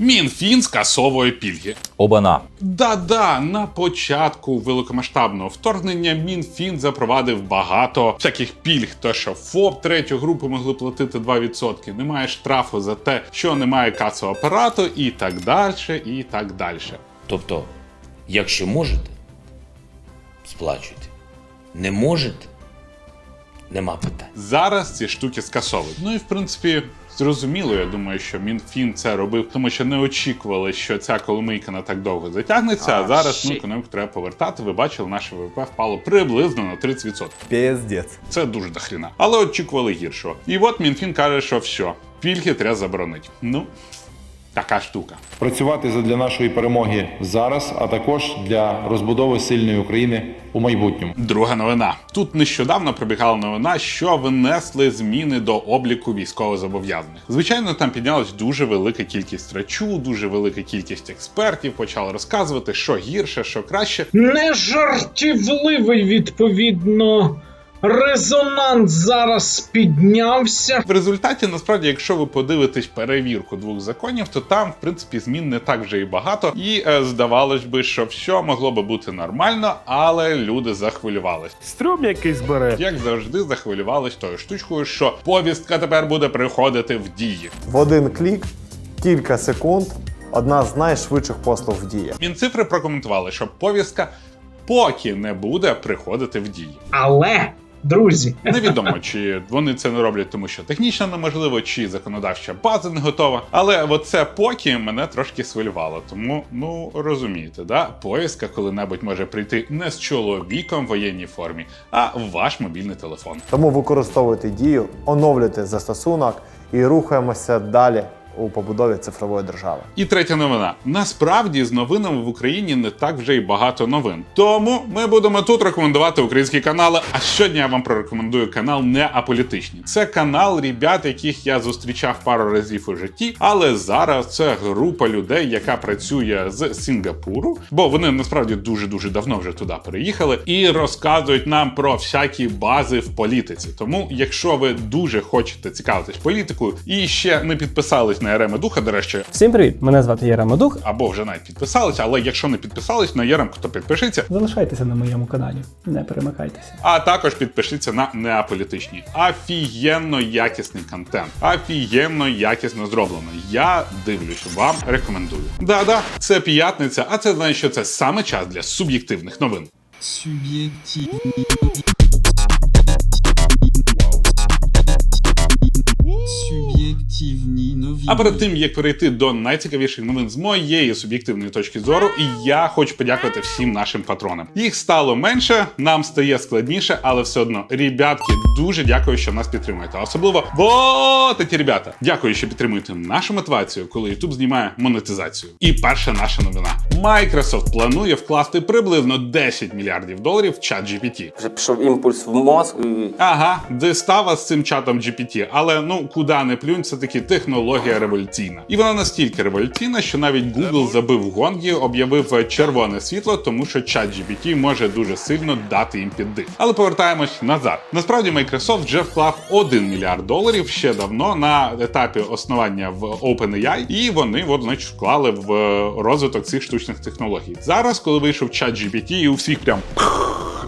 Мінфін скасовує пільги. Обана. Да-да, на початку великомасштабного вторгнення Мінфін запровадив багато всяких пільг, то що ФОП третю групу могли платити 2%, немає штрафу за те, що немає касового апарату, і так далі, і так далі. Тобто, якщо можете, сплачуйте. Не можете, нема питань. Зараз ці штуки скасовують. Ну і в принципі. Зрозуміло, я думаю, що Мінфін це робив, тому що не очікували, що ця коломийка на так довго затягнеться. А, зараз ну, економіку треба повертати. Ви бачили, наше ВВП впало приблизно на 30%. Піздець. Це дуже дохріна. Але очікували гіршого. І от Мінфін каже, що все, пільги треба заборонити. Ну, така штука. працювати задля нашої перемоги зараз, а також для розбудови сильної України у майбутньому. Друга новина. Тут нещодавно прибігала новина, що внесли зміни до обліку військовозобов'язаних. Звичайно, там піднялась дуже велика кількість речу, дуже велика кількість експертів. Почали розказувати, що гірше, що краще. Нежартівливий, відповідно, резонанс зараз піднявся. В результаті, насправді, якщо ви подивитесь перевірку двох законів, то там, в принципі, змін не так вже і багато. І е, здавалось би, що все могло би бути нормально, але люди захвилювались. Стрьом якийсь бере. Як завжди, захвилювались тою штучкою, що повістка тепер буде приходити в дії. В один клік, кілька секунд, одна з найшвидших послуг в дії. Мінцифри прокоментували, що повістка поки не буде приходити в дії. Але, друзі, Невідомо, чи вони це не роблять, тому що технічно неможливо, чи законодавча база не готова. Але оце поки мене трошки свилювало. Тому, ну розумієте, да, повістка коли-небудь може прийти не з чоловіком в воєнній формі, а в ваш мобільний телефон. Тому використовуйте дію, оновлюйте застосунок і рухаємося далі у побудові цифрової держави. І третя новина. Насправді з новинами в Україні не так вже й багато новин. Тому ми будемо тут рекомендувати українські канали. А щодня я вам прорекомендую канал не аполітичні. Це канал ребят, яких я зустрічав пару разів у житті, але зараз це група людей, яка працює з Сінгапуру, бо вони насправді дуже дуже давно вже туди переїхали, і розказують нам про всякі бази в політиці. Тому, якщо ви дуже хочете цікавитись політикою і ще не підписались на Ярема Духа, до речі, Всім привіт! Мене звати Ярема Дух. або вже навіть підписались, але якщо не підписались на Яремку, то підпишіться. Залишайтеся на моєму каналі, не перемикайтеся. А також підпишіться на неаполітичні. Офігенно якісний контент. Офігенно якісно зроблено. Я дивлюсь, вам рекомендую. Да-да, це п'ятниця, а це значить, що це саме час для суб'єктивних новин. Суб'єктивні А перед тим як перейти до найцікавіших новин з моєї суб'єктивної точки зору, і я хочу подякувати всім нашим патронам. Їх стало менше, нам стає складніше, але все одно, ребятки, дуже дякую, що нас підтримуєте. Особливо вот ті ребята. Дякую, що підтримуєте нашу мотивацію, коли YouTube знімає монетизацію. І перша наша новина: Microsoft планує вкласти приблизно 10 мільярдів доларів в чат GPT. Вже пішов імпульс в мозк. Ага, дистава з цим чатом GPT, але ну куди не плюнь, це таки технологія революційна. І вона настільки революційна, що навіть Google забив гонги, об'явив червоне світло, тому що чат GPT може дуже сильно дати їм піддих. Але повертаємось назад. Насправді Microsoft вже вклав 1 мільярд доларів ще давно на етапі основання в OpenAI, і вони значить, вклали в е, розвиток цих штучних технологій. Зараз, коли вийшов чат GPT, і у всіх прям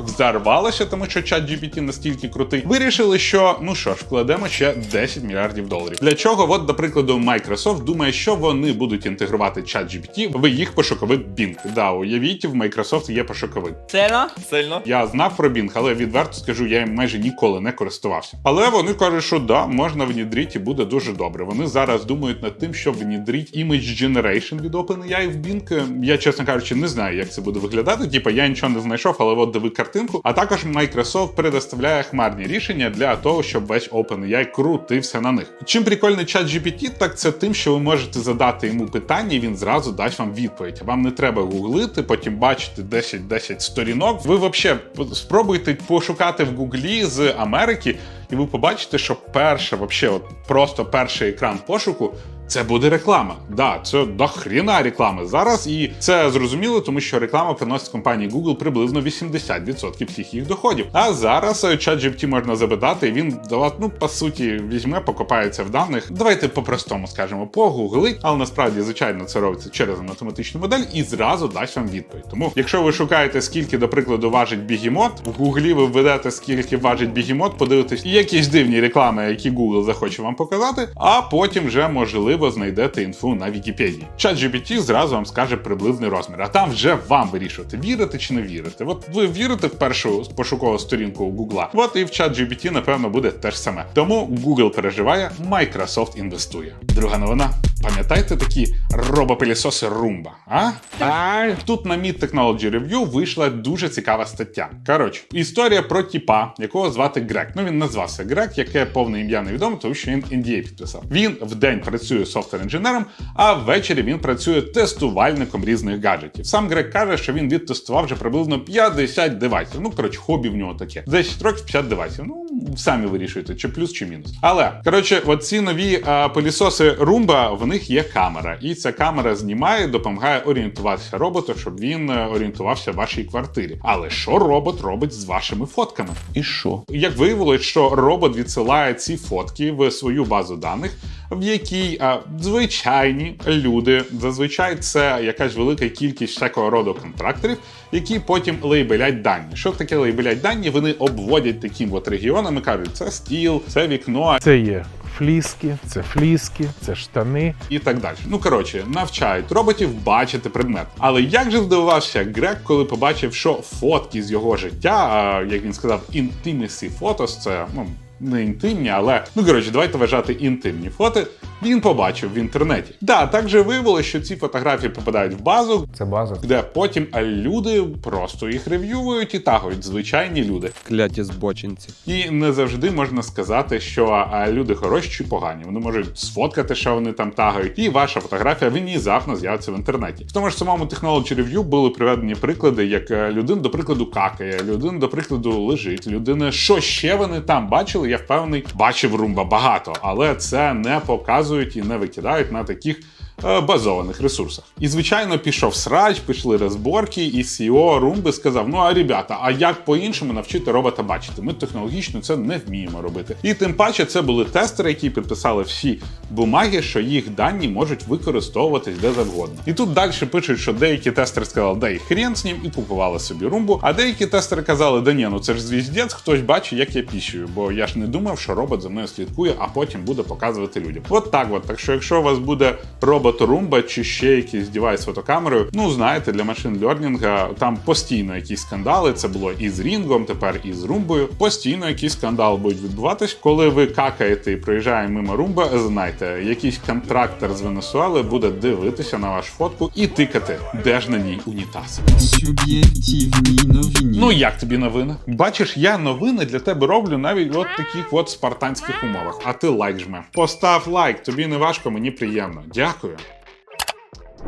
взорвалося, тому що чат GPT настільки крутий. Вирішили, що ну що ж, вкладемо ще 10 мільярдів доларів. Для чого? От, до прикладу, Microsoft думає, що вони будуть інтегрувати чат GPT в їх пошуковик Bing. Да, уявіть, в Microsoft є пошуковик. Сильно? Сильно. Я знав про Bing, але відверто скажу, я їм майже ніколи не користувався. Але вони кажуть, що да, можна внідрити і буде дуже добре. Вони зараз думають над тим, щоб внідрити Image Generation від OpenAI в Bing. Я, чесно кажучи, не знаю, як це буде виглядати. Типа я нічого не знайшов, але от диви картинку. А також Microsoft предоставляє хмарні рішення для того, щоб весь OpenAI крутився на них. Чим прикольний чат GPT, так це тим, що ви можете задати йому питання, і він зразу дасть вам відповідь. Вам не треба гуглити, потім бачити 10-10 сторінок. Ви взагалі спробуйте пошукати в Гуглі з Америки, і ви побачите, що перше, вообще, от просто перший екран пошуку Це буде реклама. Да, це до хріна реклами зараз, і це зрозуміло, тому що реклама приносить компанії Google приблизно 80% всіх їх доходів. А зараз е, ChatGPT можна запитати, і він давати, ну по суті, візьме, покопається в даних. Давайте по-простому скажемо, погуглить, але насправді, звичайно, це робиться через математичну модель і зразу дасть вам відповідь. Тому, якщо ви шукаєте, скільки, до прикладу, важить бігемот, в гуглі ви введете, скільки важить бігемот, подивитесь якісь дивні реклами, які Google захоче вам показати, а потім вже можливо знайдете інфу на Вікіпедії. ChatGPT зразу вам скаже приблизний розмір, а там вже вам вирішувати, вірити чи не вірити. От ви вірите в першу пошукову сторінку Google, от і в ChatGPT, напевно, буде те ж саме. Тому Google переживає, Microsoft інвестує. Друга новина. Пам'ятаєте такі робопилісоси Roomba, а? А тут на Mid Technology Review вийшла дуже цікава стаття. Коротше, історія про тіпа, якого звати Грек. Ну він назвався Грек, яке повне ім'я невідомо, тому що він NDA підписав. Він вдень працює софтвер інженером, а ввечері він працює тестувальником різних гаджетів. Сам Грек каже, що він відтестував вже приблизно 50 девайсів. Ну коротше, хобі в нього таке. 10 років 50 девайсів. Ну самі вирішуєте, чи плюс, чи мінус. Але коротше, оці нові а, пилісоси Roomba, в них є камера, і ця камера знімає, допомагає орієнтуватися роботу, щоб він е, орієнтувався в вашій квартирі. Але що робот робить з вашими фотками? І що? Як виявилось, що робот відсилає ці фотки в свою базу даних, в якій а, звичайні люди, зазвичай це якась велика кількість всякого роду контракторів, які потім лейбелять дані. Що таке лейбелять дані? Вони обводять таким от регіонами, кажуть, це стіл, це вікно Це є фліски, це фліски, це штани. і так далі. Ну коротше, навчають роботів бачити предмет. Але як же здивувався Грек, коли побачив, що фотки з його життя, а, як він сказав, intimacy photos, це ну. Не інтимні, але ну коротше, давайте вважати інтимні фото. Він побачив в інтернеті. Да, також виявилося, що ці фотографії попадають в базу, Це база. де потім люди просто їх рев'юють і тагують звичайні люди. Кляті збочинці. І не завжди можна сказати, що люди хороші чи погані. Вони можуть сфоткати, що вони там тагають, і ваша фотографія внезапно з'явиться в інтернеті. В тому ж самому Technology Review були приведені приклади, як е, людина, до прикладу, какає, людина, до прикладу, лежить, людина, що ще вони там бачили. Я впевнений, бачив румба багато, але це не показують і не викидають на таких. Е, Базованих ресурсах. І, звичайно, пішов срач, пішли розборки, і CEO Румби сказав: Ну а ребята, а як по-іншому навчити робота бачити? Ми технологічно це не вміємо робити. І тим паче це були тестери, які підписали всі бумаги, що їх дані можуть використовуватись де завгодно. І тут далі пишуть, що деякі тестери сказали, да і хрен з ним, і купували собі румбу. А деякі тестери казали, да ні, ну це ж звіздець, хтось бачить, як я піщую, бо я ж не думав, що робот за мною слідкує, а потім буде показувати людям. От так от. Так що, якщо у вас буде робот Roomba чи ще якийсь девайс з фотокамерою, ну знаєте, для машин лернінга там постійно якісь скандали. Це було і з Рінгом, тепер і з Румбою. Постійно якісь скандали будуть відбуватись. Коли ви какаєте і проїжджає мимо Румба, знайте, якийсь контрактор з Венесуели буде дивитися на вашу фотку і тикати, де ж на ній унітаз. Суб'єктивні. Ну як тобі новини? Бачиш, я новини для тебе роблю навіть от таких от спартанських умовах. А ти лайк жме. Постав лайк, тобі не важко, мені приємно. Дякую.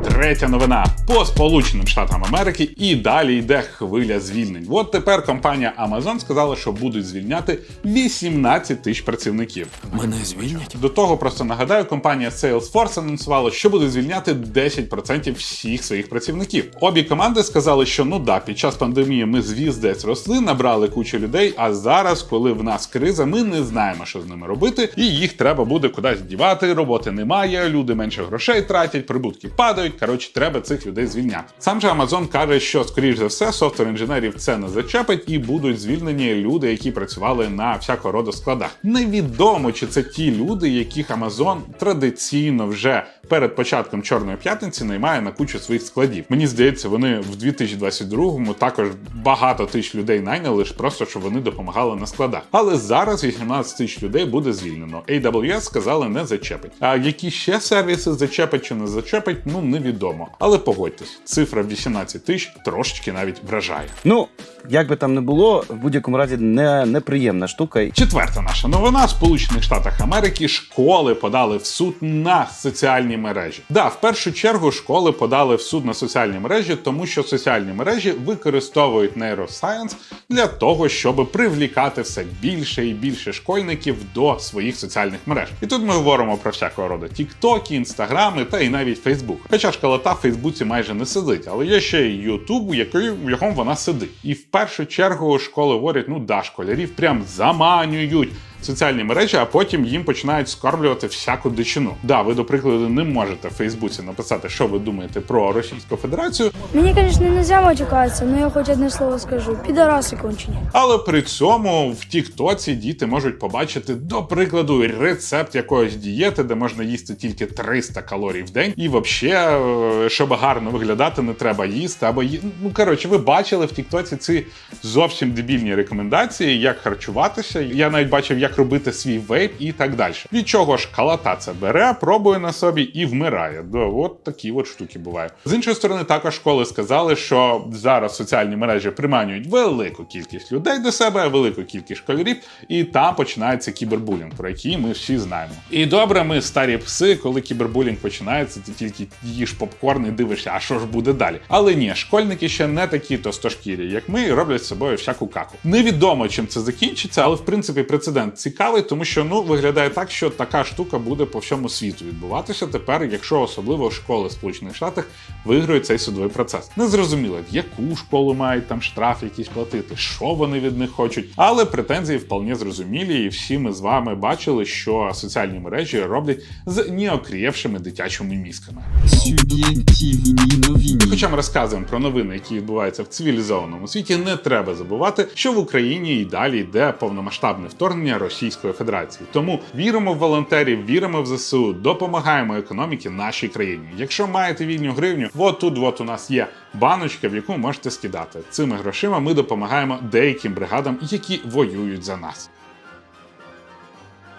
Третя новина по Сполученим Штатам Америки і далі йде хвиля звільнень. От тепер компанія Amazon сказала, що будуть звільняти 18 тисяч працівників. Мене звільнять? До того просто нагадаю, компанія Salesforce анонсувала, що буде звільняти 10% всіх своїх працівників. Обі команди сказали, що ну да, під час пандемії ми звіздець росли, набрали кучу людей. А зараз, коли в нас криза, ми не знаємо, що з ними робити, і їх треба буде кудись дівати. Роботи немає, люди менше грошей тратять, прибутки падають. Коротше, треба цих людей звільняти. Сам же Amazon каже, що скоріш за все софтвер інженерів це не зачепить, і будуть звільнені люди, які працювали на всякого роду складах. Невідомо, чи це ті люди, яких Amazon традиційно вже перед початком Чорної п'ятниці наймає на кучу своїх складів. Мені здається, вони в 2022-му також багато тисяч людей найняли лише просто, щоб вони допомагали на складах. Але зараз 18 тисяч людей буде звільнено. AWS сказали не зачепить. А які ще сервіси зачепить чи не зачепить, ну невідомо. Але погодьтесь, цифра 18 тисяч трошечки навіть вражає. Ну, як би там не було, в будь-якому разі не, неприємна штука. Четверта наша новина: в Сполучених Штатах Америки школи подали в суд на соціальні соціальні мережі. Да, в першу чергу школи подали в суд на соціальні мережі, тому що соціальні мережі використовують нейросайенс для того, щоб привлікати все більше і більше школьників до своїх соціальних мереж. І тут ми говоримо про всякого роду тіктоки, інстаграми та і навіть Фейсбук. Хоча школота в Фейсбуці майже не сидить, але є ще й Ютуб, який в якому вона сидить. І в першу чергу школи говорять: ну да, школярів прям заманюють. Соціальні мережі, а потім їм починають скармлювати всяку дичину. Да, ви до прикладу не можете в Фейсбуці написати, що ви думаєте про Російську Федерацію, Мені, звісно, не можна матюкатися, але я хоч одне слово скажу. Підараси кончені. Але при цьому в Тіктоці діти можуть побачити, до прикладу, рецепт якоїсь дієти, де можна їсти тільки 300 калорій в день. І взагалі, щоб гарно виглядати, не треба їсти. Або ї... ну коротше, ви бачили в Тіктоці ці зовсім дебільні рекомендації, як харчуватися. Я навіть бачив, як робити свій вейп і так далі. Від чого ж калата це бере, пробує на собі і вмирає. Да, от такі от штуки бувають. З іншої сторони, також школи сказали, що зараз соціальні мережі приманюють велику кількість людей до себе, велику кількість школярів, і там починається кібербулінг, про який ми всі знаємо. І добре, ми старі пси, коли кібербулінг починається, ти тільки їш попкорн і дивишся, а що ж буде далі. Але ні, школьники ще не такі тостошкірі, як ми, і роблять з собою всяку каку. Невідомо, чим це закінчиться, але в принципі прецедент цікавий, тому що ну виглядає так, що така штука буде по всьому світу відбуватися тепер, якщо особливо школи в Сполучених Штатах виграють цей судовий процес. Не зрозуміло, в яку школу мають там штраф якісь платити, що вони від них хочуть. Але претензії вполне зрозумілі, і всі ми з вами бачили, що соціальні мережі роблять з неокрєвшими дитячими мізками. І хоча ми розказуємо про новини, які відбуваються в цивілізованому світі, не треба забувати, що в Україні і далі йде повномасштабне вторгнення Російської Федерації. Тому віримо в волонтерів, віримо в ЗСУ, допомагаємо економіці нашій країні. Якщо маєте вільну гривню, от тут от у нас є баночка, в яку можете скидати. Цими грошима ми допомагаємо деяким бригадам, які воюють за нас.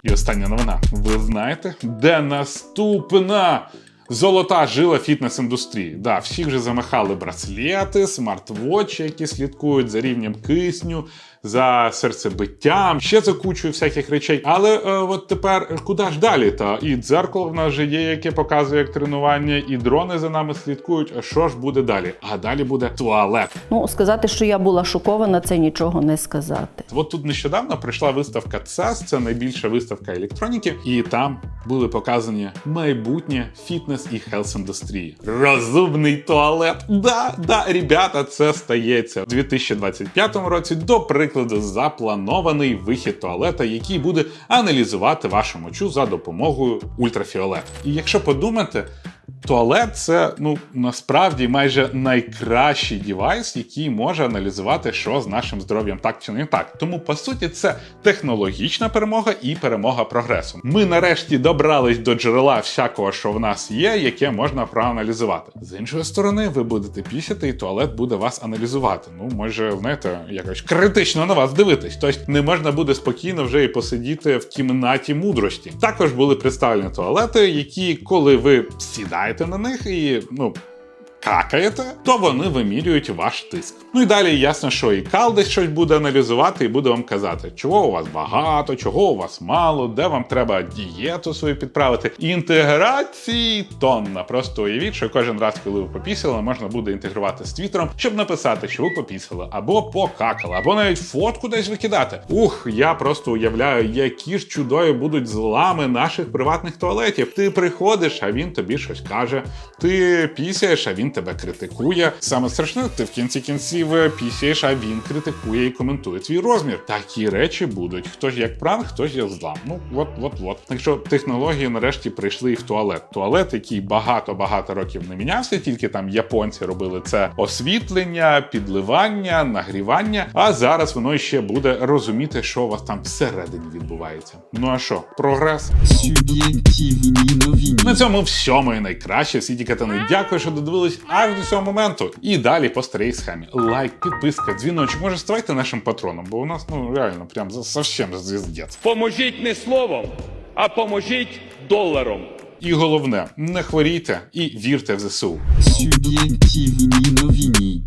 І остання новина. Ви знаєте, де наступна золота жила фітнес-індустрії? Да, всі вже замахали браслети, смарт-вотчі, які слідкують за рівнем кисню, за серцебиттям, ще за кучою всяких речей. Але е, от тепер куди ж далі? Та і дзеркало в нас вже є, яке показує як тренування, і дрони за нами слідкують. А що ж буде далі? А далі буде туалет. Ну, сказати, що я була шокована, це нічого не сказати. От тут нещодавно прийшла виставка CES, це найбільша виставка електроніки, і там були показані майбутнє фітнес і хелс індустрії. Розумний туалет. Да, да, ребята, це стається в 2025 році. До прикладу, запланований вихід туалета, який буде аналізувати вашу мочу за допомогою ультрафіолету. І якщо подумати. Туалет це ну насправді майже найкращий девайс, який може аналізувати, що з нашим здоров'ям так чи не так. Тому по суті це технологічна перемога і перемога прогресу. Ми нарешті добрались до джерела всякого, що в нас є, яке можна проаналізувати. З іншої сторони, ви будете пісяти, і туалет буде вас аналізувати. Ну може, знаєте, якось критично на вас дивитись. Тобто не можна буде спокійно вже і посидіти в кімнаті мудрості. Також були представлені туалети, які, коли ви сідаєте на них і ну. Какаєте, то вони вимірюють ваш тиск. Ну і далі ясно, що і кал десь щось буде аналізувати і буде вам казати, чого у вас багато, чого у вас мало, де вам треба дієту свою підправити. Інтеграції тонна. Просто уявіть, що кожен раз, коли ви попісили, можна буде інтегрувати з твіттером, щоб написати, що ви попісили, або покакали, або навіть фотку десь викидати. Ух, я просто уявляю, які ж чудові будуть злами наших приватних туалетів. Ти приходиш, а він тобі щось каже. Ти пісяєш, а він тебе критикує. Саме страшне, ти в кінці кінців пісяєш, а він критикує і коментує твій розмір. Такі речі будуть. Хтось як пранк, хтось як злам. Ну от, от, от. Так що технології нарешті прийшли і в туалет. Туалет, який багато-багато років не мінявся, тільки там японці робили це освітлення, підливання, нагрівання. А зараз воно ще буде розуміти, що у вас там всередині відбувається. Ну а що, прогрес? Суб'єктивні новини. На цьому все моє найкраще. Світі катани. Дякую, що додивились аж до цього моменту. І далі по старій схемі. Лайк, підписка, дзвіночок. Може, ставайте нашим патроном, бо у нас ну реально прям зовсім совсем звіздець. Поможіть не словом, а поможіть доларом. І головне, не хворійте і вірте в ЗСУ. Суб'єктивні новини.